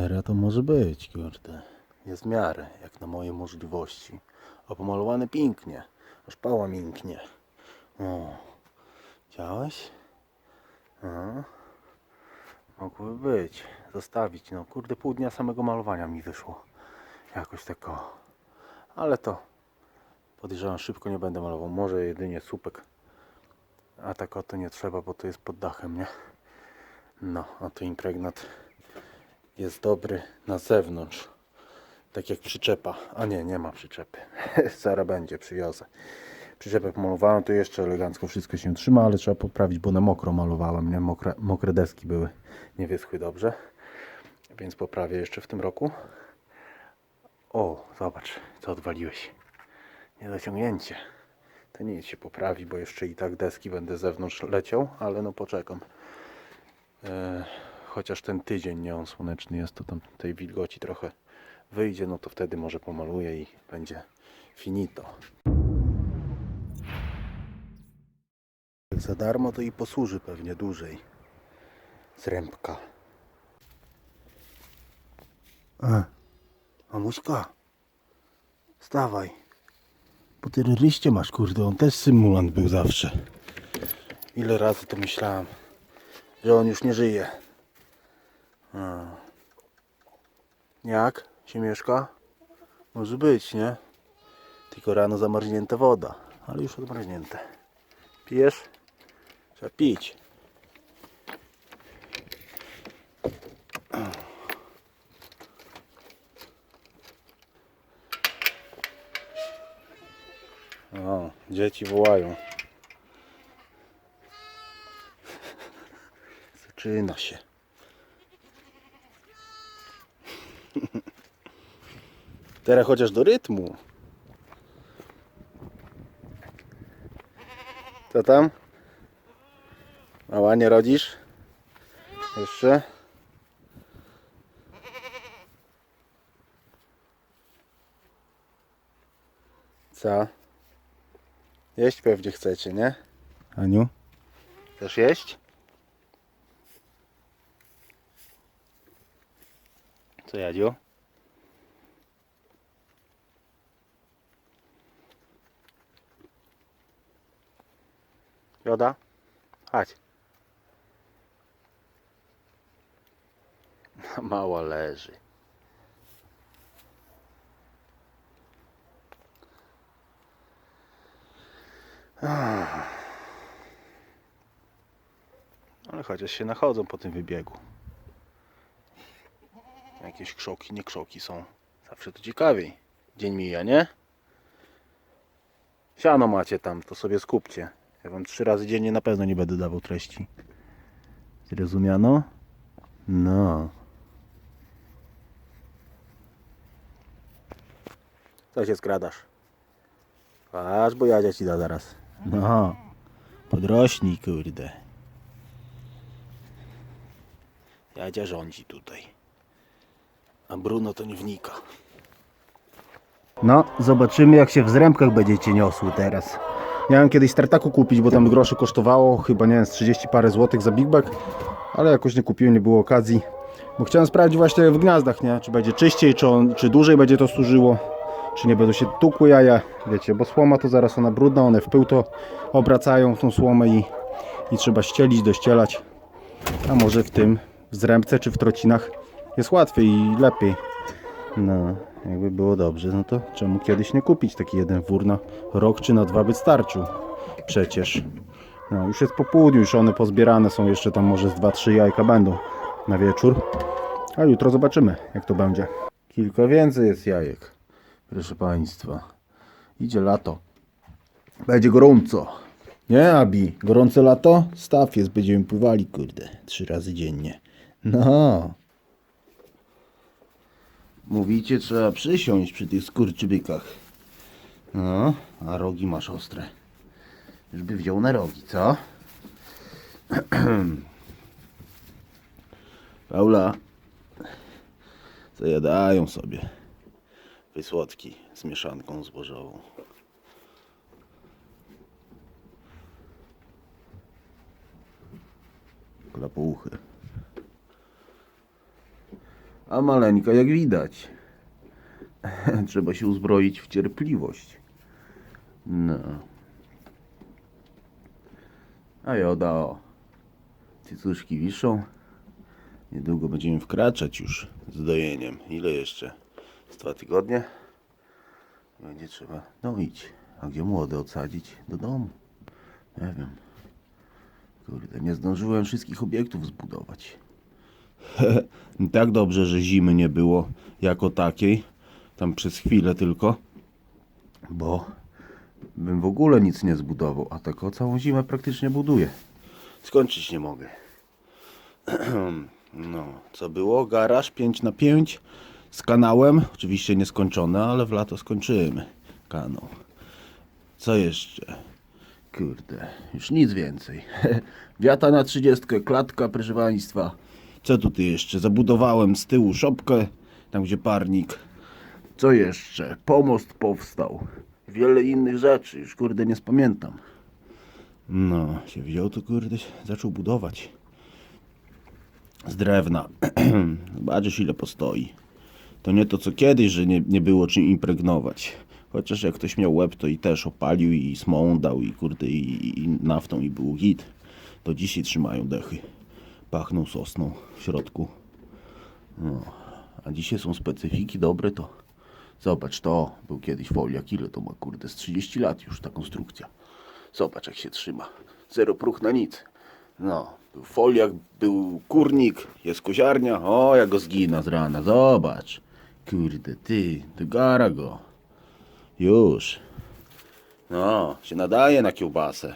seria to może być, kurde. Jest w miarę, jak na moje możliwości. A pięknie. Aż pała mięknie. O. Chciałeś? No. Mogłoby być. Zostawić. No kurde, pół dnia samego malowania mi wyszło. Jakoś tak o. Ale to podejrzewam szybko nie będę malował. Może jedynie słupek. A tak o to nie trzeba, bo to jest pod dachem, nie? No, a to impregnat jest dobry na zewnątrz. Tak jak przyczepa. A nie, nie ma przyczepy. Zaraz będzie, przywiozę. Przyczepę pomalowałem, to jeszcze elegancko wszystko się trzyma, ale trzeba poprawić, bo na mokro malowałem, nie? Mokre, mokre deski były, nie wyschły dobrze. Więc poprawię jeszcze w tym roku. O, zobacz, co odwaliłeś. Niedociągnięcie. To nic się poprawi, bo jeszcze i tak deski będę z zewnątrz leciał, ale no poczekam. E, chociaż ten tydzień nie on słoneczny jest, to tam tej wilgoci trochę wyjdzie, no to wtedy może pomaluję i będzie finito. Jak za darmo to i posłuży pewnie dłużej. Zrębka. E, mamuśka, wstawaj. Bo ty ryście masz, kurde, on też symulant był zawsze. Ile razy to myślałem, że on już nie żyje. Jak się mieszka? Może być, nie? Tylko rano zamarznięta woda, ale już odmarznięte. Pijesz? Trzeba pić. O, dzieci wołają. Zaczyna się. Teraz chociaż do rytmu. Co tam? Mała, nie rodzisz? Jeszcze? Co? Jeść pewnie chcecie, nie? Aniu? Chcesz jeść? Co Jadziu? Joda? Chodź. Mała leży. Ale chociaż się nachodzą po tym wybiegu. Jakieś krzoki, nie krzoki są. Zawsze to ciekawiej. Dzień mija, nie? Siano macie tam, to sobie skupcie. Ja wam trzy razy dziennie na pewno nie będę dawał treści. Zrozumiano? No. Co się skradasz? Patrz, bo Jadzia ci da zaraz. No. Podrośnij, kurde. Jadzia rządzi tutaj. A Bruno to nie wnika. No, zobaczymy jak się w zrębkach będziecie niosły teraz. Miałem kiedyś startaku kupić, bo tam groszy kosztowało, chyba nie wiem, z 30 parę złotych za Big Bag, ale jakoś nie kupiłem, nie było okazji. Bo chciałem sprawdzić właśnie w gniazdach, nie? Czy będzie czyściej, czy, on, czy dłużej będzie to służyło, czy nie będą się tukły jaja, wiecie, bo słoma to zaraz ona brudna, one w pył to obracają tą słomę i, i trzeba ścielić, dościelać. A może w tym, w zrębce czy w trocinach jest łatwiej i lepiej. No, jakby było dobrze, no to czemu kiedyś nie kupić taki jeden wór na rok czy na dwa by starczył? Przecież. No, już jest po południu, już one pozbierane są, jeszcze tam może z dwa, trzy jajka będą na wieczór. A jutro zobaczymy, jak to będzie. Kilka więcej jest jajek, proszę Państwa. Idzie lato. Będzie gorąco. Nie, Abi? Gorące lato? Staw jest, będziemy pływali, kurde, trzy razy dziennie. No. Mówicie, trzeba przysiąść przy tych skurczybykach. No, a rogi masz ostre. Już by wziął na rogi, co? Paula, zajadają sobie wysłodki z mieszanką zbożową. Klapouchy. A maleńka jak widać. Trzeba się uzbroić w cierpliwość. No. A joda o. Cycuszki wiszą. Niedługo będziemy wkraczać już z dojeniem. Ile jeszcze? Z dwa tygodnie? Będzie trzeba doić. A gdzie młode odsadzić? Do domu. Nie wiem. Kurde, nie zdążyłem wszystkich obiektów zbudować. tak dobrze, że zimy nie było jako takiej. Tam przez chwilę tylko. Bo bym w ogóle nic nie zbudował. A tak o całą zimę praktycznie buduję. Skończyć nie mogę. No, co było? Garaż 5 na 5 z kanałem. Oczywiście nieskończone, ale w lato skończymy kanał. Co jeszcze? Kurde, już nic więcej. Wiata na 30, klatka, proszę Państwa. Co tutaj jeszcze? Zabudowałem z tyłu szopkę, tam gdzie parnik. Co jeszcze? Pomost powstał. Wiele innych rzeczy, już kurde nie spamiętam. No, się wziął to kurde, zaczął budować. Z drewna. Zobaczysz ile postoi. To nie to co kiedyś, że nie, nie było czym impregnować. Chociaż jak ktoś miał łeb, to i też opalił i smołą dał i kurde i, i naftą i był git. Do dzisiaj trzymają dechy. Pachną sosną w środku. No. A dzisiaj są specyfiki dobre to. Zobacz to, był kiedyś foliak. Ile to ma kurde? Z 30 lat już ta konstrukcja. Zobacz jak się trzyma. Zero próch na nic. No, był foliak, był kurnik, jest koziarnia. O, jak go zgina z rana. Zobacz. Kurde, ty, dogara go. Już. No, się nadaje na kiełbasę.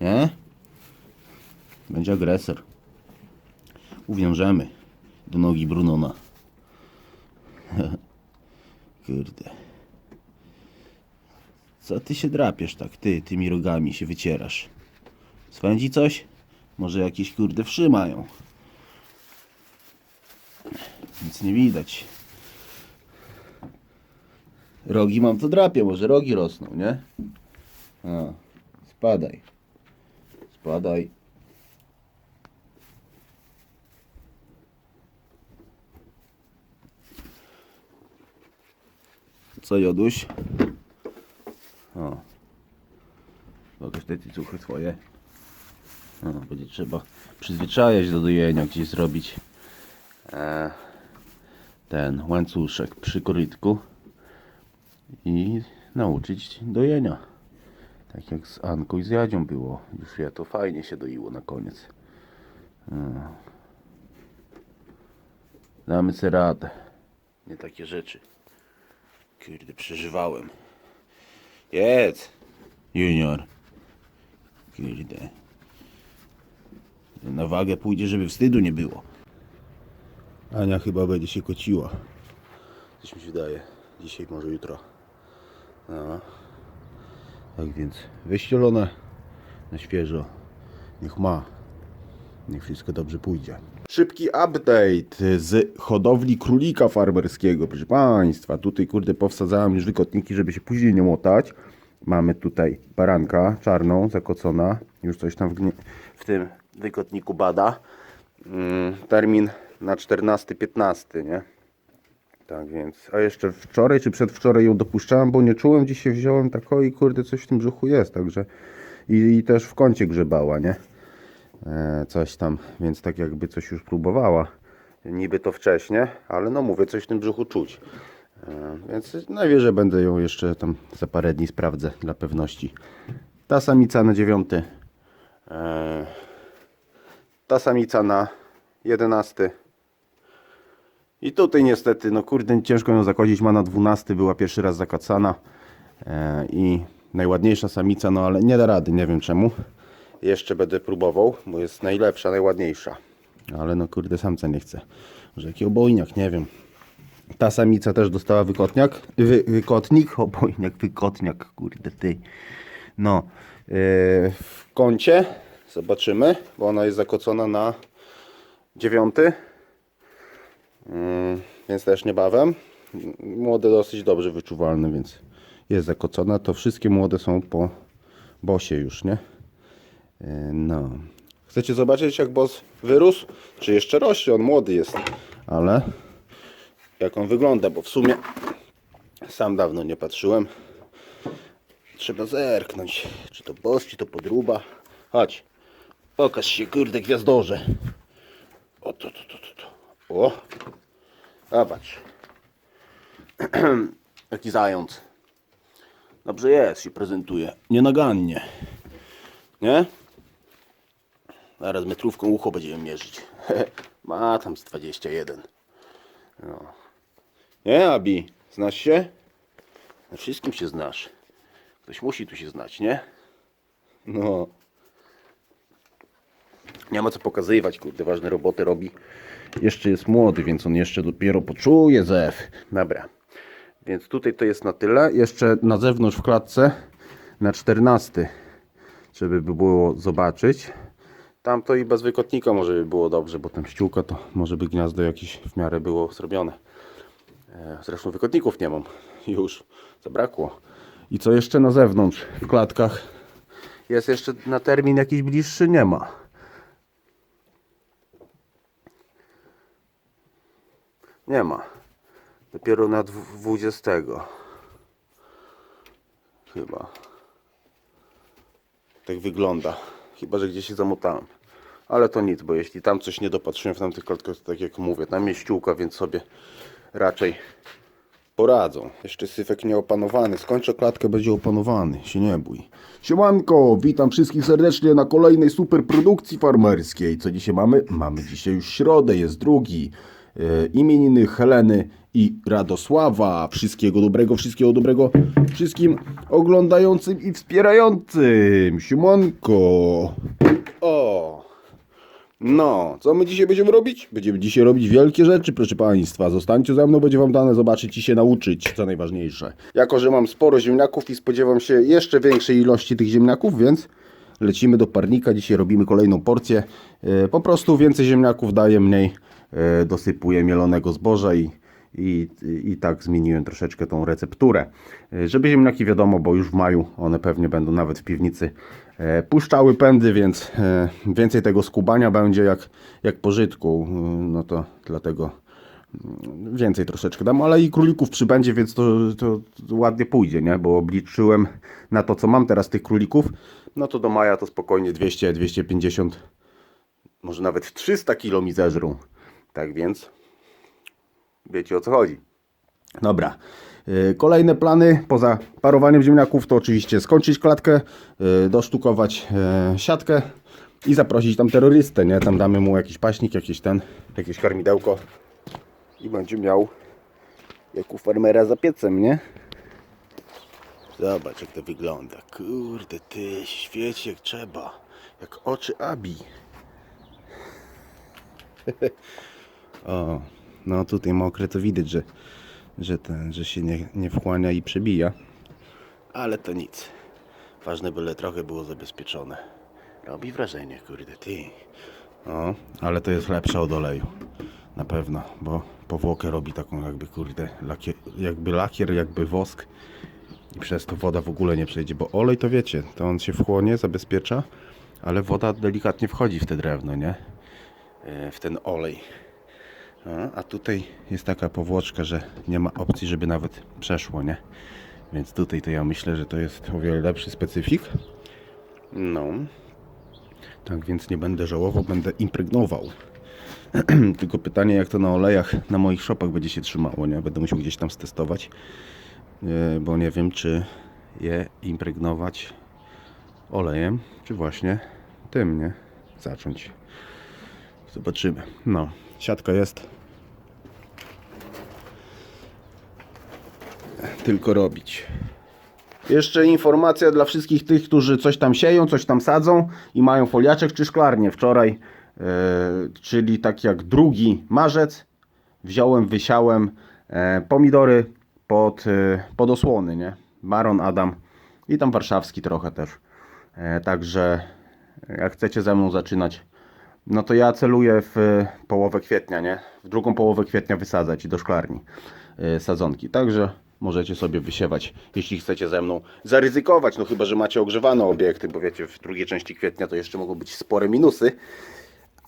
Nie? Będzie agresor. Uwiążemy do nogi Brunona. Kurde. Co ty się drapiesz tak, ty, tymi rogami się wycierasz? Swędzi coś? Może jakieś kurde wszy mają. Nic nie widać. Rogi mam to drapie, może rogi rosną, nie? A, spadaj. Spadaj. Co joduś? O. Pokaż te cycuchy swoje. No, będzie trzeba przyzwyczajać do dojenia, gdzieś zrobić e, ten łańcuszek przy korytku i nauczyć dojenia. Tak jak z Anką i z Jadzią było. Już ja to fajnie się doiło na koniec. No. Damy sobie radę. Nie takie rzeczy. Kurde, przeżywałem. Jedz, junior. Kurde. Na wagę pójdzie, żeby wstydu nie było. Ania chyba będzie się kociła. Coś mi się wydaje. Dzisiaj, może jutro. No. Tak więc wyścielone na świeżo. Niech ma. Niech wszystko dobrze pójdzie. Szybki update z hodowli królika farmerskiego, proszę Państwa. Tutaj kurde powsadzałem już wykotniki, żeby się później nie motać. Mamy tutaj baranka czarną, zakocona. Już coś tam w, w tym wykotniku bada. Mm, termin na 14-15, nie? Tak więc, a jeszcze wczoraj czy przedwczoraj ją dopuszczałem, bo nie czułem, dzisiaj wziąłem tak o i kurde coś w tym brzuchu jest, także i, i też w kącie grzebała, nie? E, coś tam, więc tak jakby coś już próbowała. Niby to wcześnie, ale no mówię, coś w tym brzuchu czuć. E, więc najwyżej będę ją jeszcze tam za parę dni sprawdzę dla pewności. Ta samica na dziewiąty. E, ta samica na 11. I tutaj niestety, no kurde, ciężko ją zakodzić. Ma na 12, była pierwszy raz zakacana. I najładniejsza samica, no ale nie da rady, nie wiem czemu. Jeszcze będę próbował, bo jest najlepsza, najładniejsza. Ale no kurde, samca nie chce. Może jaki obojniak, nie wiem. Ta samica też dostała wykotniak. Wy, wykotnik, obojniak, wykotniak, kurde ty. No, yy, w kącie zobaczymy, bo ona jest zakocona na dziewiąty. Mm, więc też niebawem. Młode dosyć dobrze wyczuwalne, więc jest zakocona. To wszystkie młode są po bosie już, nie? Yy, No. Chcecie zobaczyć jak boss wyrósł? Czy jeszcze rośnie? On młody jest. Ale jak on wygląda, bo w sumie sam dawno nie patrzyłem. Trzeba zerknąć, czy to boss, czy to podruba. Chodź, pokaż się, kurde, gwiazdorze. O, to, to, to, to, to. O, zobacz. Jaki zając. Dobrze jest, się prezentuje. Nienagannie. Nie? Zaraz metrówką ucho będziemy mierzyć. Ma tam z 21. No. Nie, Abi? Znasz się? Na wszystkim się znasz. Ktoś musi tu się znać, nie? No. Nie ma co pokazywać, kurde, ważne roboty robi. Jeszcze jest młody, więc on jeszcze dopiero poczuje zew. Dobra. Więc tutaj to jest na tyle. Jeszcze na zewnątrz w klatce na 14, żeby by było zobaczyć. Tam to i bez wykotnika może by było dobrze, bo tam ściółka to może by gniazdo jakieś w miarę było zrobione. E, Zresztą wykotników nie mam. Już zabrakło. I co jeszcze na zewnątrz w klatkach? Jest jeszcze na termin jakiś bliższy? Nie ma. Nie ma. Dopiero na dwu- 20. Chyba. Tak wygląda. Chyba, że gdzieś się zamotałem. Ale to nic, bo jeśli tam coś nie dopatrzyłem w tamtych klatkach, to tak jak mówię, tam jest ściółka, więc sobie raczej poradzą. Jeszcze syfek nieopanowany. Skończę klatkę, będzie opanowany. Się nie bój. Siemanko, witam wszystkich serdecznie na kolejnej super produkcji farmerskiej. Co dzisiaj mamy? Mamy dzisiaj już środę, jest drugi. E, imieniny Heleny i Radosława. Wszystkiego dobrego, wszystkiego dobrego wszystkim oglądającym i wspierającym. Siemanko. O. No, co my dzisiaj będziemy robić? Będziemy dzisiaj robić wielkie rzeczy, proszę Państwa. Zostańcie ze mną, będzie Wam dane zobaczyć i się nauczyć, co najważniejsze. Jako, że mam sporo ziemniaków i spodziewam się jeszcze większej ilości tych ziemniaków, więc lecimy do parnika. Dzisiaj robimy kolejną porcję. E, Po prostu więcej ziemniaków daje, mniej dosypuję mielonego zboża i, i, i tak zmieniłem troszeczkę tą recepturę. E, Żeby ziemniaki wiadomo, bo już w maju one pewnie będą nawet w piwnicy e, puszczały pędy, więc e, więcej tego skubania będzie jak, jak pożytku. E, No to dlatego mm, więcej troszeczkę dam, ale i królików przybędzie, więc to, to, to ładnie pójdzie, nie? Bo obliczyłem na to, co mam teraz tych królików, no to do maja to spokojnie 200, 250, może nawet 300 kilo mi zeżrą. Tak więc wiecie o co chodzi. Dobra. Yy, Kolejne plany poza parowaniem ziemniaków to oczywiście skończyć klatkę, yy, dosztukować yy, siatkę i zaprosić tam terrorystę, nie? Tam damy mu jakiś paśnik, jakiś ten, jakieś karmidełko i będzie miał jak u farmera za piecem, nie? Zobacz jak to wygląda. Kurde ty, świeci jak trzeba. Jak oczy Abi. o, no tutaj mokre to widać, że, że, ten, że się nie, nie wchłania i przebija. Ale to nic. Ważne byle trochę było zabezpieczone. Robi wrażenie, kurde ty. O, ale to jest lepsze od oleju. Na pewno, bo powłokę robi taką jakby kurde, lakier, jakby lakier, jakby wosk i przez to woda w ogóle nie przejdzie, bo olej to wiecie, to on się wchłonie, zabezpiecza, ale woda delikatnie wchodzi w te drewno, nie? E, W ten olej. A, a tutaj jest taka powłoczka, że nie ma opcji, żeby nawet przeszło, nie? Więc tutaj to ja myślę, że to jest o wiele lepszy specyfik. No. Tak więc nie będę żałował, będę impregnował. Tylko pytanie, jak to na olejach na moich shopach będzie się trzymało, nie? Będę musiał gdzieś tam stestować, e, bo nie wiem, czy je impregnować olejem, czy właśnie tym, nie? Zacząć. Zobaczymy. No, siatka jest. Tylko robić. Jeszcze informacja dla wszystkich tych, którzy coś tam sieją, coś tam sadzą i mają foliaczek czy szklarnię. Wczoraj, e, czyli tak jak drugi marzec, wziąłem, wysiałem e, pomidory pod, e, pod osłony, nie? Baron Adam i tam warszawski trochę też. Także jak chcecie ze mną zaczynać, no to ja celuję w połowę kwietnia, nie? W drugą połowę kwietnia wysadzać do szklarni sadzonki. Także możecie sobie wysiewać, jeśli chcecie ze mną zaryzykować. No chyba, że macie ogrzewane obiekty, bo wiecie, w drugiej części kwietnia to jeszcze mogą być spore minusy.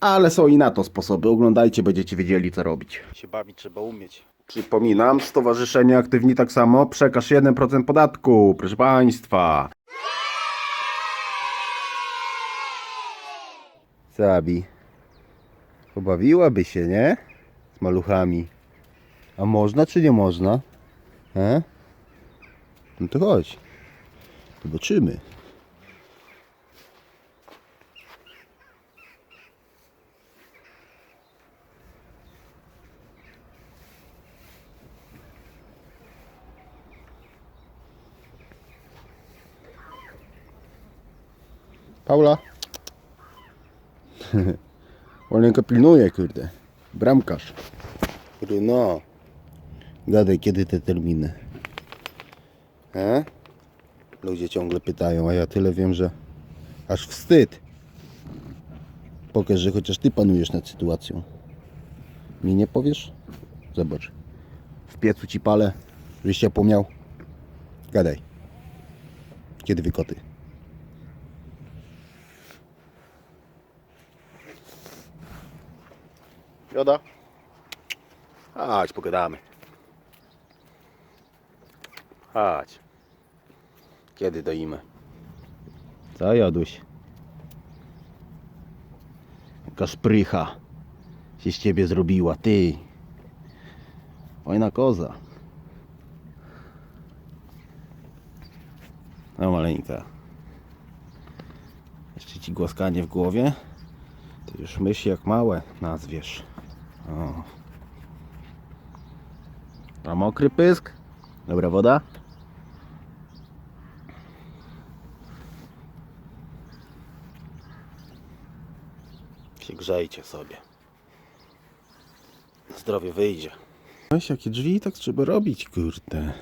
Ale są i na to sposoby. Oglądajcie, będziecie wiedzieli co robić. Się bawić trzeba umieć. Przypominam, Stowarzyszenie Aktywni tak samo, przekaż 1% podatku, proszę Państwa. Sabi, pobawiłaby się, nie? Z maluchami. A można czy nie można? E? No to chodź. Zobaczymy. Paula? Olenka pilnuje, kurde. Bramkarz. Bruno. Gadaj, kiedy te terminy? E? Ludzie ciągle pytają, a ja tyle wiem, że aż wstyd. Pokaż, że chociaż ty panujesz nad sytuacją. Mi nie powiesz? Zobacz. W piecu ci palę, żeś się pomiał. Gadaj. Kiedy wykoty? Joda? Chodź, pogadamy. Chodź. Kiedy doimy? Co jadłeś? Jaka szprycha się z ciebie zrobiła, ty. Fajna koza. No maleńka. Jeszcze ci głaskanie w głowie. Ty już myśl jak małe nazwiesz. O. A mokry pysk? Dobra woda? Grzejcie sobie. Zdrowie wyjdzie. Weź jakie drzwi tak trzeba robić, kurde.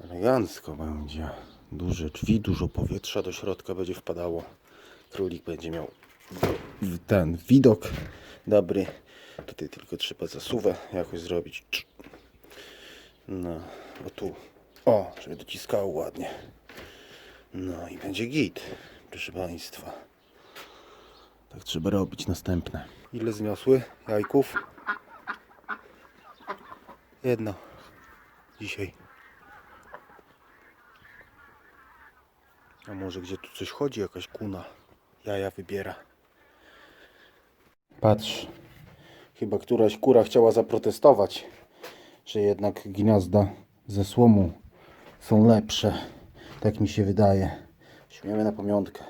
Elegancko będzie. Duże drzwi, dużo powietrza do środka będzie wpadało. Królik będzie miał ten widok dobry. Tutaj tylko trzeba zasuwę jakoś zrobić. No, o tu. O, żeby dociskało ładnie. No i będzie git, proszę Państwa. Tak trzeba robić następne. Ile zniosły jajków? Jedno. Dzisiaj. A może gdzie tu coś chodzi? Jakaś kuna. Jaja wybiera. Patrz. Chyba któraś kura chciała zaprotestować, że jednak gniazda ze słomu są lepsze. Tak mi się wydaje. Śmiemy na pamiątkę.